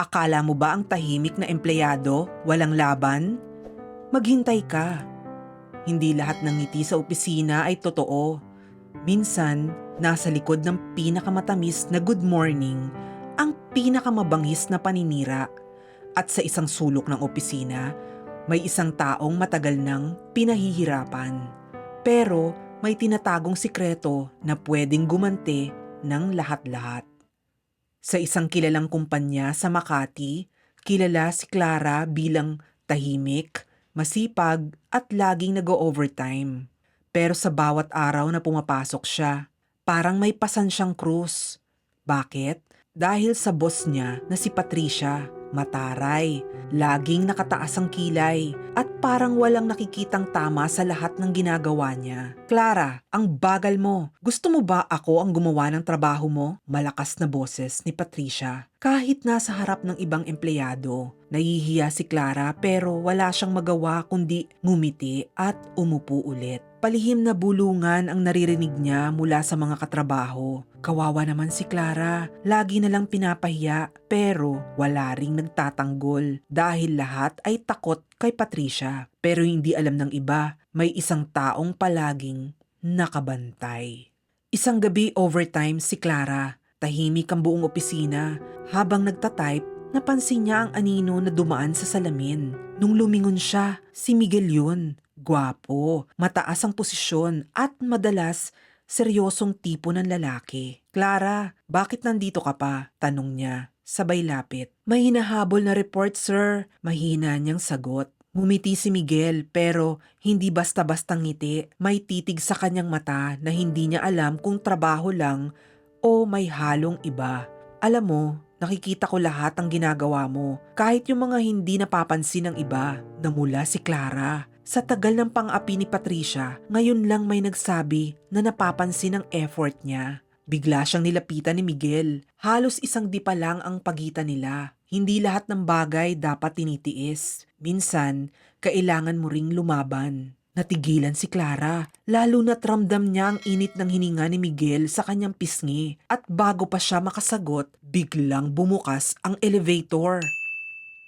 Akala mo ba ang tahimik na empleyado walang laban? Maghintay ka. Hindi lahat ng ngiti sa opisina ay totoo. Minsan, nasa likod ng pinakamatamis na good morning ang pinakamabangis na paninira. At sa isang sulok ng opisina, may isang taong matagal nang pinahihirapan. Pero may tinatagong sikreto na pwedeng gumante ng lahat-lahat. Sa isang kilalang kumpanya sa Makati, kilala si Clara bilang tahimik, masipag at laging nag-overtime. Pero sa bawat araw na pumapasok siya, parang may pasan siyang krus. Bakit? Dahil sa boss niya na si Patricia, mataray, laging nakataas ang kilay at parang walang nakikitang tama sa lahat ng ginagawa niya. Clara, ang bagal mo. Gusto mo ba ako ang gumawa ng trabaho mo? Malakas na boses ni Patricia. Kahit nasa harap ng ibang empleyado, nahihiya si Clara pero wala siyang magawa kundi ngumiti at umupo ulit. Palihim na bulungan ang naririnig niya mula sa mga katrabaho. Kawawa naman si Clara, lagi na lang pinapahiya pero wala ring nagtatanggol dahil lahat ay takot kay Patricia. Pero hindi alam ng iba, may isang taong palaging nakabantay. Isang gabi overtime si Clara. Tahimik ang buong opisina. Habang nagtatype, napansin niya ang anino na dumaan sa salamin. Nung lumingon siya, si Miguel yun. Gwapo, mataas ang posisyon at madalas seryosong tipo ng lalaki. Clara, bakit nandito ka pa? Tanong niya. Sabay lapit. May hinahabol na report, sir. Mahina niyang sagot. Ngumiti si Miguel pero hindi basta-bastang ngiti. May titig sa kanyang mata na hindi niya alam kung trabaho lang o may halong iba. Alam mo, nakikita ko lahat ang ginagawa mo. Kahit yung mga hindi napapansin ng iba. Namula si Clara. Sa tagal ng pang-api ni Patricia, ngayon lang may nagsabi na napapansin ang effort niya. Bigla siyang nilapitan ni Miguel. Halos isang di pa lang ang pagitan nila. Hindi lahat ng bagay dapat tinitiis. Minsan, kailangan mo ring lumaban. Natigilan si Clara, lalo na't ramdam niya ang init ng hininga ni Miguel sa kanyang pisngi. At bago pa siya makasagot, biglang bumukas ang elevator.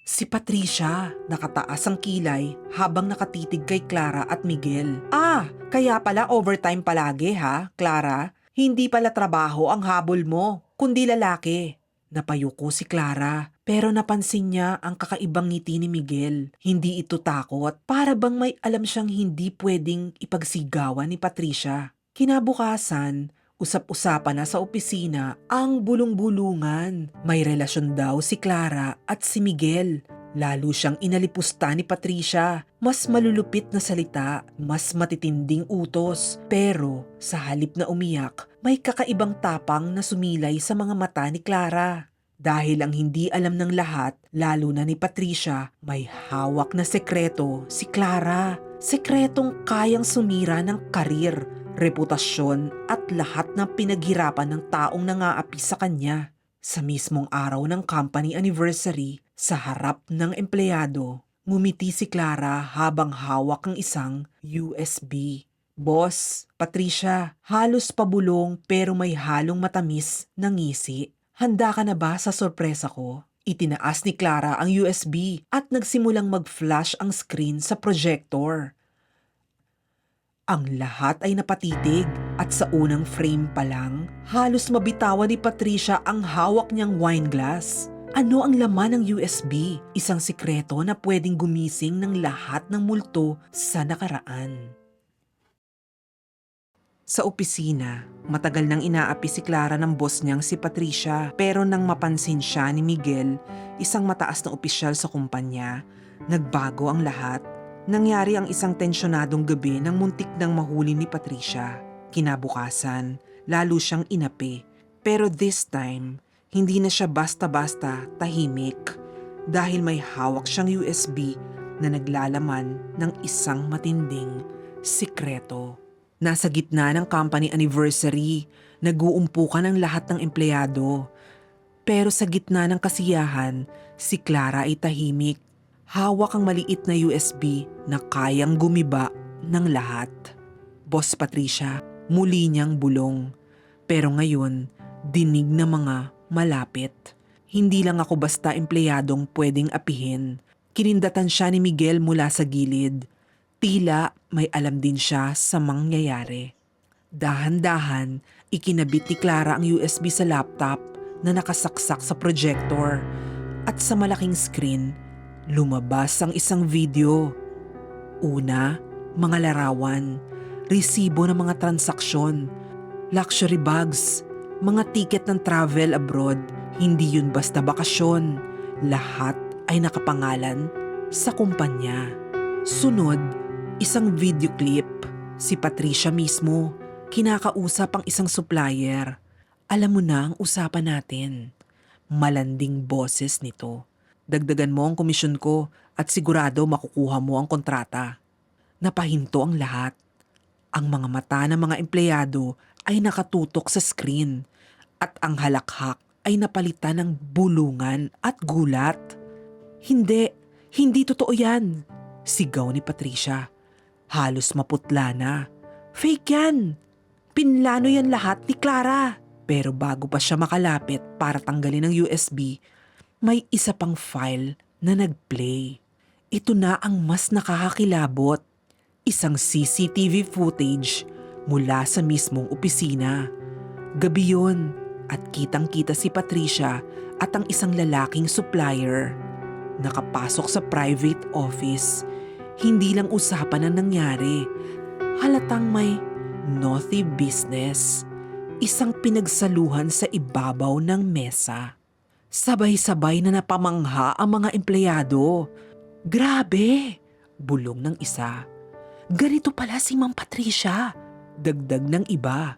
Si Patricia, nakataas ang kilay habang nakatitig kay Clara at Miguel. Ah, kaya pala overtime palagi ha, Clara? Hindi pala trabaho ang habol mo, kundi lalaki. Napayuko si Clara, pero napansin niya ang kakaibang ngiti ni Miguel. Hindi ito takot, para bang may alam siyang hindi pwedeng ipagsigawan ni Patricia. Kinabukasan, usap-usapan na sa opisina ang bulong-bulungan. May relasyon daw si Clara at si Miguel. Lalo siyang inalipusta ni Patricia. Mas malulupit na salita, mas matitinding utos. Pero sa halip na umiyak, may kakaibang tapang na sumilay sa mga mata ni Clara. Dahil ang hindi alam ng lahat, lalo na ni Patricia, may hawak na sekreto si Clara. Sekretong kayang sumira ng karir, reputasyon at lahat ng pinaghirapan ng taong nangaapi sa kanya. Sa mismong araw ng company anniversary, sa harap ng empleyado, ngumiti si Clara habang hawak ang isang USB. Boss, Patricia, halos pabulong pero may halong matamis na ngisi. Handa ka na ba sa sorpresa ko? Itinaas ni Clara ang USB at nagsimulang mag-flash ang screen sa projector. Ang lahat ay napatitig at sa unang frame pa lang, halos mabitawan ni Patricia ang hawak niyang wine glass. Ano ang laman ng USB? Isang sikreto na pwedeng gumising ng lahat ng multo sa nakaraan. Sa opisina, matagal nang inaapi si Clara ng boss niyang si Patricia pero nang mapansin siya ni Miguel, isang mataas na opisyal sa kumpanya, nagbago ang lahat. Nangyari ang isang tensyonadong gabi nang muntik nang mahuli ni Patricia. Kinabukasan, lalo siyang inapi. Pero this time, hindi na siya basta-basta tahimik dahil may hawak siyang USB na naglalaman ng isang matinding sikreto. Nasa gitna ng company anniversary, nag-uumpukan ang lahat ng empleyado. Pero sa gitna ng kasiyahan, si Clara ay tahimik. Hawak ang maliit na USB na kayang gumiba ng lahat. Boss Patricia, muli niyang bulong. Pero ngayon, dinig na mga malapit. Hindi lang ako basta empleyadong pwedeng apihin. Kinindatan siya ni Miguel mula sa gilid. Tila may alam din siya sa mangyayari. Dahan-dahan, ikinabit ni Clara ang USB sa laptop na nakasaksak sa projector. At sa malaking screen, lumabas ang isang video. Una, mga larawan, resibo ng mga transaksyon, luxury bags, mga tiket ng travel abroad, hindi yun basta bakasyon. Lahat ay nakapangalan sa kumpanya. Sunod, isang video clip. Si Patricia mismo, kinakausap ang isang supplier. Alam mo na ang usapan natin. Malanding boses nito. Dagdagan mo ang komisyon ko at sigurado makukuha mo ang kontrata. Napahinto ang lahat. Ang mga mata ng mga empleyado ay nakatutok sa screen at ang halakhak ay napalitan ng bulungan at gulat. Hindi, hindi totoo yan. Sigaw ni Patricia. Halos maputla na. Fake yan. Pinlano yan lahat ni Clara. Pero bago pa siya makalapit para tanggalin ang USB, may isa pang file na nagplay. Ito na ang mas nakakakilabot. Isang CCTV footage mula sa mismong opisina. Gabi yun at kitang-kita si Patricia at ang isang lalaking supplier. Nakapasok sa private office. Hindi lang usapan ang nangyari. Halatang may naughty business. Isang pinagsaluhan sa ibabaw ng mesa. Sabay-sabay na napamangha ang mga empleyado. Grabe! Bulong ng isa. Ganito pala si Ma'am Patricia. Dagdag ng iba.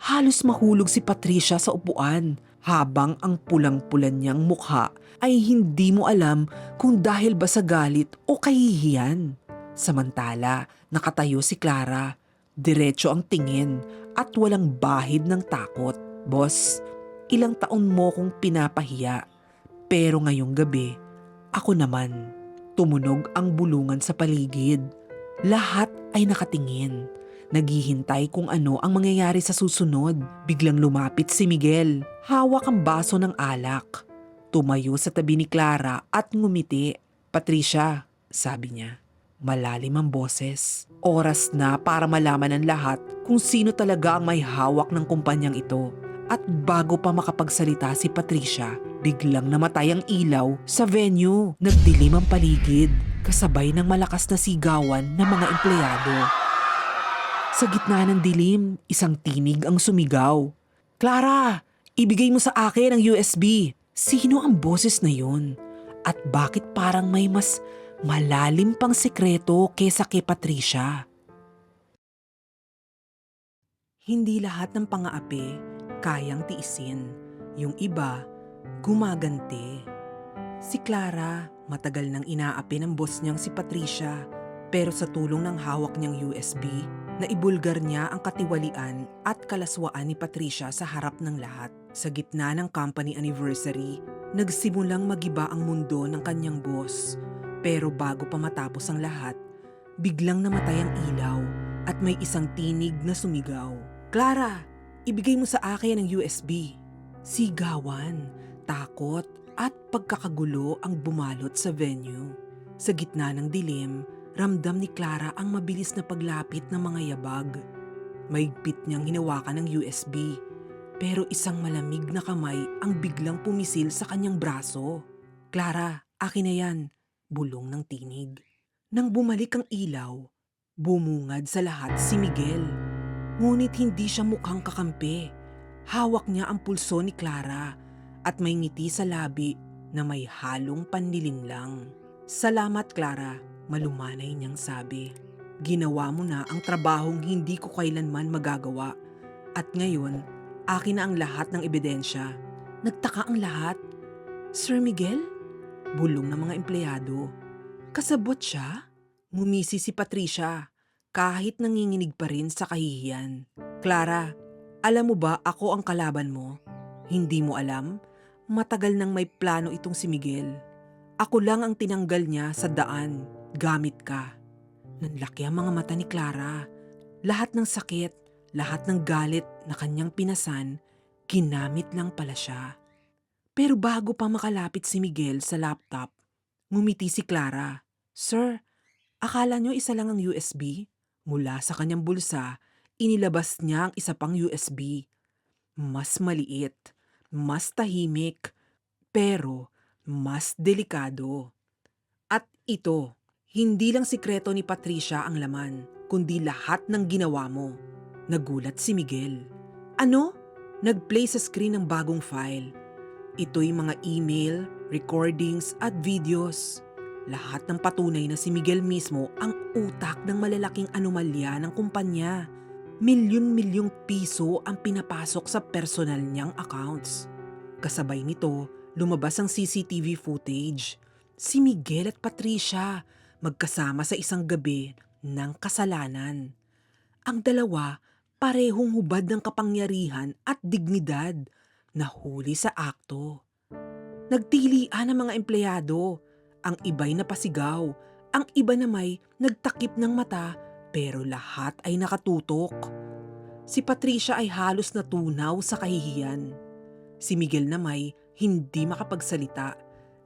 Halos mahulog si Patricia sa upuan habang ang pulang-pulan niyang mukha ay hindi mo alam kung dahil ba sa galit o kahihiyan. Samantala, nakatayo si Clara. Diretso ang tingin at walang bahid ng takot. Boss, ilang taon mo kong pinapahiya. Pero ngayong gabi, ako naman. Tumunog ang bulungan sa paligid. Lahat ay nakatingin. Naghihintay kung ano ang mangyayari sa susunod. Biglang lumapit si Miguel. Hawak ang baso ng alak. Tumayo sa tabi ni Clara at ngumiti. Patricia, sabi niya. Malalim ang boses. Oras na para malaman ng lahat kung sino talaga ang may hawak ng kumpanyang ito. At bago pa makapagsalita si Patricia, biglang namatay ang ilaw sa venue. Nagdilim ang paligid, kasabay ng malakas na sigawan ng mga empleyado. Sa gitna ng dilim, isang tinig ang sumigaw. Clara, ibigay mo sa akin ang USB. Sino ang boses na yun? At bakit parang may mas malalim pang sekreto kesa kay Patricia? Hindi lahat ng pangaapi kayang tiisin. Yung iba, gumaganti. Si Clara, matagal nang inaapi ng boss niyang si Patricia. Pero sa tulong ng hawak niyang USB, naibulgar niya ang katiwalian at kalaswaan ni Patricia sa harap ng lahat. Sa gitna ng company anniversary, nagsimulang magiba ang mundo ng kanyang boss. Pero bago pa matapos ang lahat, biglang namatay ang ilaw at may isang tinig na sumigaw. Clara, ibigay mo sa akin ang USB. Sigawan, takot at pagkakagulo ang bumalot sa venue. Sa gitna ng dilim, ramdam ni Clara ang mabilis na paglapit ng mga yabag. Maigpit niyang hinawakan ng USB, pero isang malamig na kamay ang biglang pumisil sa kanyang braso. Clara, akin na yan, bulong ng tinig. Nang bumalik ang ilaw, bumungad sa lahat si Miguel. Ngunit hindi siya mukhang kakampi. Hawak niya ang pulso ni Clara at may ngiti sa labi na may halong panlilinlang. Salamat Clara, malumanay niyang sabi. Ginawa mo na ang trabahong hindi ko kailanman magagawa. At ngayon, akin na ang lahat ng ebidensya. Nagtaka ang lahat. Sir Miguel? Bulong ng mga empleyado. Kasabot siya? Ngumisi si Patricia kahit nanginginig pa rin sa kahihiyan. Clara, alam mo ba ako ang kalaban mo? Hindi mo alam? Matagal nang may plano itong si Miguel. Ako lang ang tinanggal niya sa daan, gamit ka. Nanlaki ang mga mata ni Clara. Lahat ng sakit, lahat ng galit na kanyang pinasan, ginamit lang pala siya. Pero bago pa makalapit si Miguel sa laptop, ngumiti si Clara. Sir, akala nyo isa lang ang USB? Mula sa kanyang bulsa, inilabas niya ang isa pang USB. Mas maliit, mas tahimik, pero mas delikado. At ito, hindi lang sikreto ni Patricia ang laman, kundi lahat ng ginawa mo. Nagulat si Miguel. Ano? Nag-play sa screen ng bagong file. Ito'y mga email, recordings at videos. Lahat ng patunay na si Miguel mismo ang utak ng malalaking anomalya ng kumpanya. Milyon-milyong piso ang pinapasok sa personal niyang accounts. Kasabay nito, lumabas ang CCTV footage. Si Miguel at Patricia magkasama sa isang gabi ng kasalanan. Ang dalawa parehong hubad ng kapangyarihan at dignidad nahuli sa akto. Nagtilian ang mga empleyado, ang iba'y napasigaw, ang iba na may nagtakip ng mata pero lahat ay nakatutok. Si Patricia ay halos natunaw sa kahihiyan. Si Miguel na may hindi makapagsalita,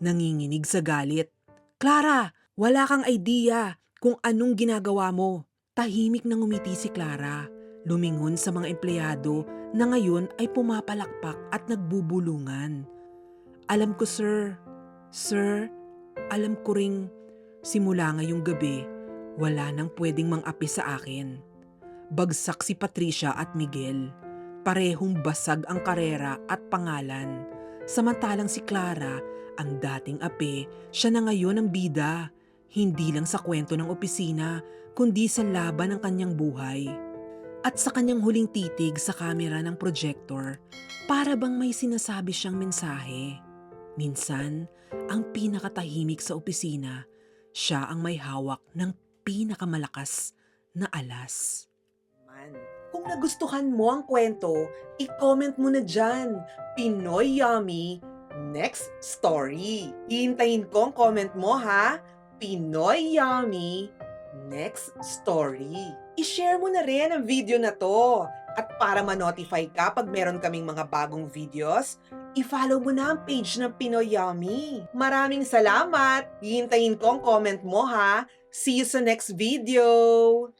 nanginginig sa galit. Clara, wala kang idea kung anong ginagawa mo. Tahimik na ngumiti si Clara, lumingon sa mga empleyado na ngayon ay pumapalakpak at nagbubulungan. Alam ko sir, sir, alam ko ring simula ngayong gabi, wala nang pwedeng mang-api sa akin. Bagsak si Patricia at Miguel. Parehong basag ang karera at pangalan. Samantalang si Clara, ang dating ape, siya na ngayon ang bida. Hindi lang sa kwento ng opisina, kundi sa laban ng kanyang buhay. At sa kanyang huling titig sa kamera ng projector, para bang may sinasabi siyang mensahe. Minsan, ang pinakatahimik sa opisina, siya ang may hawak ng pinakamalakas na alas. Man, kung nagustuhan mo ang kwento, i-comment mo na dyan. Pinoy Yummy, next story. Hihintayin ko ang comment mo ha. Pinoy Yummy, next story. I-share mo na rin ang video na to. At para ma-notify ka pag meron kaming mga bagong videos, i-follow mo na ang page ng Pinoy Yummy. Maraming salamat! Hihintayin ko ang comment mo ha. See you sa next video!